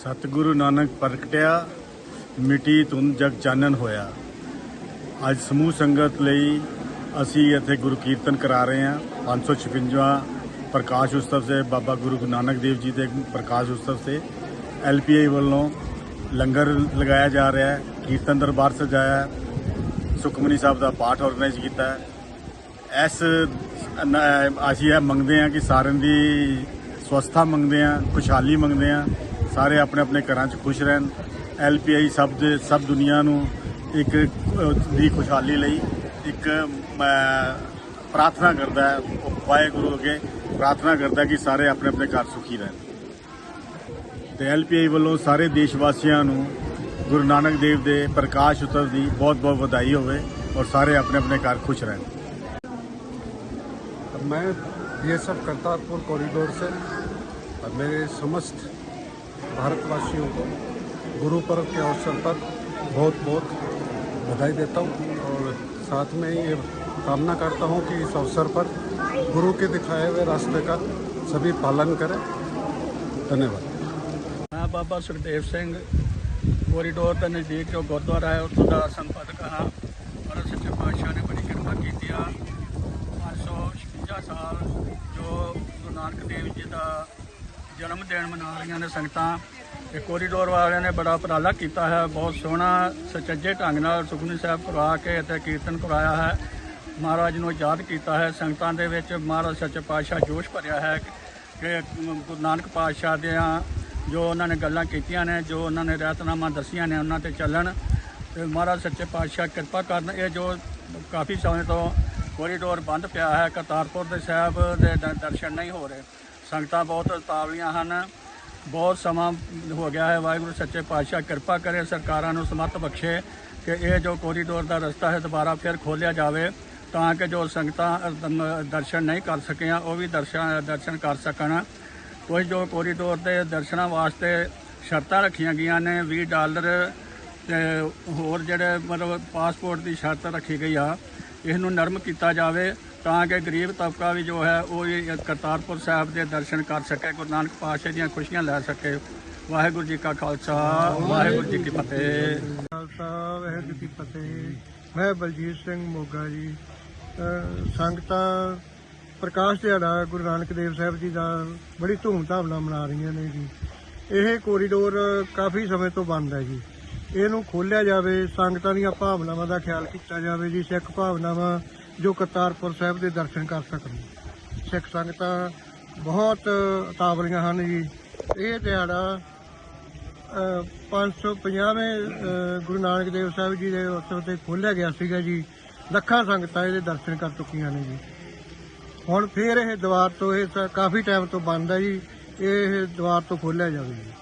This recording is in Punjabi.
ਸਤਿਗੁਰੂ ਨਾਨਕ ਪ੍ਰਗਟਿਆ, ਮਿੱਟੀ ਧੁੰਦ ਜਗ ਚਾਨਣ ਹੋਇਆ। ਅੱਜ ਸਮੂਹ ਸੰਗਤ ਲਈ ਅਸੀਂ ਇੱਥੇ ਗੁਰੂ ਕੀਰਤਨ ਕਰਾ ਰਹੇ ਹਾਂ। 556 ਪ੍ਰਕਾਸ਼ ਉਤਸਵ ਸੇ ਬਾਬਾ ਗੁਰੂ ਨਾਨਕ ਦੇਵ ਜੀ ਦੇ ਪ੍ਰਕਾਸ਼ ਉਤਸਵ ਸੇ ਐਲਪੀਆਈ ਵੱਲੋਂ ਲੰਗਰ ਲਗਾਇਆ ਜਾ ਰਿਹਾ ਹੈ, ਕੀਰਤਨ ਦਰਬਾਰ ਸਜਾਇਆ ਹੈ, ਸੁਖਮਨੀ ਸਾਹਿਬ ਦਾ ਪਾਠ ਆਰਗੇਨਾਈਜ਼ ਕੀਤਾ ਹੈ। ਇਸ ਅਸੀਂ ਇਹ ਮੰਗਦੇ ਹਾਂ ਕਿ ਸਾਰਿਆਂ ਦੀ ਸਵਸਥਾ ਮੰਗਦੇ ਹਾਂ, ਖੁਸ਼ਹਾਲੀ ਮੰਗਦੇ ਹਾਂ। ਸਾਰੇ ਆਪਣੇ ਆਪਣੇ ਘਰਾਂ 'ਚ ਖੁਸ਼ ਰਹਿਣ ਐਲਪੀਆਈ ਸਭ ਦੇ ਸਭ ਦੁਨੀਆ ਨੂੰ ਇੱਕ ਅ, ਦੀ ਖੁਸ਼ਹਾਲੀ ਲਈ ਇੱਕ ਮੈਂ ਪ੍ਰਾਰਥਨਾ ਕਰਦਾ ਹੈ ਉਹ ਵਾਹਿਗੁਰੂ ਅੱਗੇ ਪ੍ਰਾਰਥਨਾ ਕਰਦਾ ਕਿ ਸਾਰੇ ਆਪਣੇ ਆਪਣੇ ਘਰ ਸੁਖੀ ਰਹਿਣ ਤੇ ਐਲਪੀਆਈ ਵੱਲੋਂ ਸਾਰੇ ਦੇਸ਼ ਵਾਸੀਆਂ ਨੂੰ ਗੁਰੂ ਨਾਨਕ ਦੇਵ ਦੇ ਪ੍ਰਕਾਸ਼ ਉਤਸਵ ਦੀ ਬਹੁਤ ਬਹੁਤ ਵਧਾਈ ਹੋਵੇ ਔਰ ਸਾਰੇ ਆਪਣੇ ਆਪਣੇ ਘਰ ਖੁਸ਼ ਰਹਿਣ मैं ये सब करतारपुर कॉरिडोर से और मेरे समस्त भारतवासियों को गुरु पर्व के अवसर पर बहुत बहुत बधाई देता हूँ और साथ में ये कामना करता हूँ कि इस अवसर पर गुरु के दिखाए हुए रास्ते का सभी पालन करें धन्यवाद ਮੈਂ ਬਾਬਾ ਸੁਖਦੇਵ ਸਿੰਘ ਕੋਰੀਡੋਰ ਦੇ ਨਜ਼ਦੀਕ ਜੋ ਗੁਰਦੁਆਰਾ ਹੈ ਉੱਥੋਂ ਦਾ ਸੰਪਾਦਕ ਹਾਂ ਔਰ ਸੱਚੇ ਪਾਤਸ਼ਾਹ ਨੇ ਬੜੀ ਕਿਰਪਾ ਕੀਤੀ ਆ 556 ਸਾਲ ਜੋ ਗੁਰੂ ਨਾਨਕ ਦੇਵ ਜੀ ਦਾ ਜਨਮ ਦਿਨ ਮਨਾ ਰਹੀਆਂ ਨੇ ਸੰਗਤਾਂ। ਇਹ ਕੋਰੀਡੋਰ ਵਾਲਿਆਂ ਨੇ ਬੜਾ ਉਪਰਾਲਾ ਕੀਤਾ ਹੈ। ਬਹੁਤ ਸੋਹਣਾ, ਸੁਚੱਜੇ ਢੰਗ ਨਾਲ ਸੁਖਮਨੀ ਸਾਹਿਬ ਕਰਵਾ ਕੇ ਅਤੇ ਕੀਰਤਨ ਕਰਾਇਆ ਹੈ। ਮਹਾਰਾਜ ਨੂੰ ਯਾਦ ਕੀਤਾ ਹੈ। ਸੰਗਤਾਂ ਦੇ ਵਿੱਚ ਮਹਾਰਾਜ ਸੱਚੇ ਪਾਤਸ਼ਾਹ ਜੋਸ਼ ਭਰਿਆ ਹੈ ਕਿ ਗੁਰੂ ਨਾਨਕ ਪਾਤਸ਼ਾਹ ਦੀਆਂ ਜੋ ਉਹਨਾਂ ਨੇ ਗੱਲਾਂ ਕੀਤੀਆਂ ਨੇ, ਜੋ ਉਹਨਾਂ ਨੇ ਰਹਿਤਨਾਮਾ ਦੱਸੀਆਂ ਨੇ, ਉਹਨਾਂ ਤੇ ਚੱਲਣ। ਤੇ ਮਹਾਰਾਜ ਸੱਚੇ ਪਾਤਸ਼ਾਹ ਕਿਰਪਾ ਕਰਨ। ਇਹ ਜੋ ਕਾਫੀ ਸਮੇਂ ਤੋਂ ਕੋਰੀਡੋਰ ਬੰਦ ਪਿਆ ਹੈ, ਕਰਤਾਰਪੁਰ ਦੇ ਸਾਹਿਬ ਦੇ, ਦਰਸ਼ਨ ਨਹੀਂ ਹੋ ਰਹੇ। ਸੰਗਤਾਂ ਬਹੁਤ ਉਤਾਵਲੀਆਂ ਹਨ। ਬਹੁਤ ਸਮਾਂ ਹੋ ਗਿਆ ਹੈ। ਵਾਹਿਗੁਰੂ ਸੱਚੇ ਪਾਤਸ਼ਾਹ ਕਿਰਪਾ ਕਰੇ ਸਰਕਾਰਾਂ ਨੂੰ ਸਮਰਥ ਬਖਸ਼ੇ ਕਿ ਇਹ ਜੋ ਕੋਰੀਡੋਰ ਦਾ ਰਸਤਾ ਹੈ ਦੁਬਾਰਾ ਫਿਰ ਖੋਲ੍ਹਿਆ ਜਾਵੇ ਤਾਂ ਕਿ ਜੋ ਸੰਗਤਾਂ ਦਰਸ਼ਨ ਨਹੀਂ ਕਰ ਸਕੀਆਂ, ਉਹ ਵੀ ਦਰਸ਼ਨ ਦਰਸ਼ਨ ਕਰ ਸਕਣ। ਕੁਝ ਜੋ ਕੋਰੀਡੋਰ ਦੇ ਦਰਸ਼ਨਾਂ ਵਾਸਤੇ ਸ਼ਰਤਾਂ ਰੱਖੀਆਂ ਗਈਆਂ ਨੇ 20 ਡਾਲਰ ਤੇ ਹੋਰ ਜਿਹੜੇ ਮਤਲਬ ਪਾਸਪੋਰਟ ਦੀ ਸ਼ਰਤ ਰੱਖੀ ਗਈ ਆ ਇਸ ਨੂੰ ਨਰਮ ਕੀਤਾ ਜਾਵੇ। ਤਾਂ ਕਿ ਗਰੀਬ ਤਬਕਾ ਵੀ ਜੋ ਹੈ ਉਹ ਵੀ ਕਰਤਾਰਪੁਰ ਸਾਹਿਬ ਦੇ ਦਰਸ਼ਨ ਕਰ ਸਕੇ, ਗੁਰੂ ਨਾਨਕ ਪਾਤਸ਼ਾਹ ਦੀਆਂ ਖੁਸ਼ੀਆਂ ਲੈ ਸਕੇ। ਵਾਹਿਗੁਰੂ ਜੀ ਕਾ ਖਾਲਸਾ, ਵਾਹਿਗੁਰੂ ਜੀ ਕੀ ਫਤਿਹ। ਖਾਲਸਾ, ਵਾਹਿਗੁਰੂ ਜੀ ਕੀ ਫਤਿਹ। ਮੈਂ ਬਲਜੀਤ ਸਿੰਘ ਮੋਗਾ ਜੀ। ਸੰਗਤਾਂ ਪ੍ਰਕਾਸ਼ ਦਿਹਾੜਾ ਗੁਰੂ ਨਾਨਕ ਦੇਵ ਸਾਹਿਬ ਜੀ ਦਾ ਬੜੀ ਧੂਮਧਾਮ ਨਾਲ ਮਨਾ ਰਹੀਆਂ ਨੇ ਜੀ। ਇਹ ਕੋਰੀਡੋਰ ਕਾਫੀ ਸਮੇਂ ਤੋਂ ਬੰਦ ਹੈ ਜੀ। ਇਹਨੂੰ ਖੋਲ੍ਹਿਆ ਜਾਵੇ, ਸੰਗਤਾਂ ਦੀਆਂ ਭਾਵਨਾਵਾਂ ਦਾ ਖਿਆਲ ਕੀਤਾ ਜਾਵੇ ਜੀ, ਸਿੱਖ ਭਾਵਨਾਵਾਂ ਜੋ ਕਰਤਾਰਪੁਰ ਸਾਹਿਬ ਦੇ ਦਰਸ਼ਨ ਕਰ ਸਕਣ। ਸਿੱਖ ਸੰਗਤਾਂ ਬਹੁਤ ਉਤਾਵਲੀਆਂ ਹਨ ਜੀ। ਇਹ ਦਿਹਾੜਾ ਅ, 550ਵੇਂ ਅ, ਗੁਰੂ ਨਾਨਕ ਦੇਵ ਸਾਹਿਬ ਜੀ ਦੇ ਉਤਸਵ ਤੇ ਖੋਲ੍ਹਿਆ ਗਿਆ ਸੀਗਾ ਜੀ। ਲੱਖਾਂ ਸੰਗਤਾਂ ਇਹਦੇ ਦਰਸ਼ਨ ਕਰ ਚੁੱਕੀਆਂ ਨੇ ਜੀ। ਹੁਣ ਫੇਰ ਇਹ ਦੀਵਾਰ ਤੋਂ ਇਹ ਸ- ਕਾਫੀ ਟਾਈਮ ਤੋਂ ਬੰਦ ਹੈ ਜੀ। ਇਹ ਦੁਆਰ ਤੋਂ ਖੋਲ੍ਹਿਆ ਜਾਵੇ ਜੀ।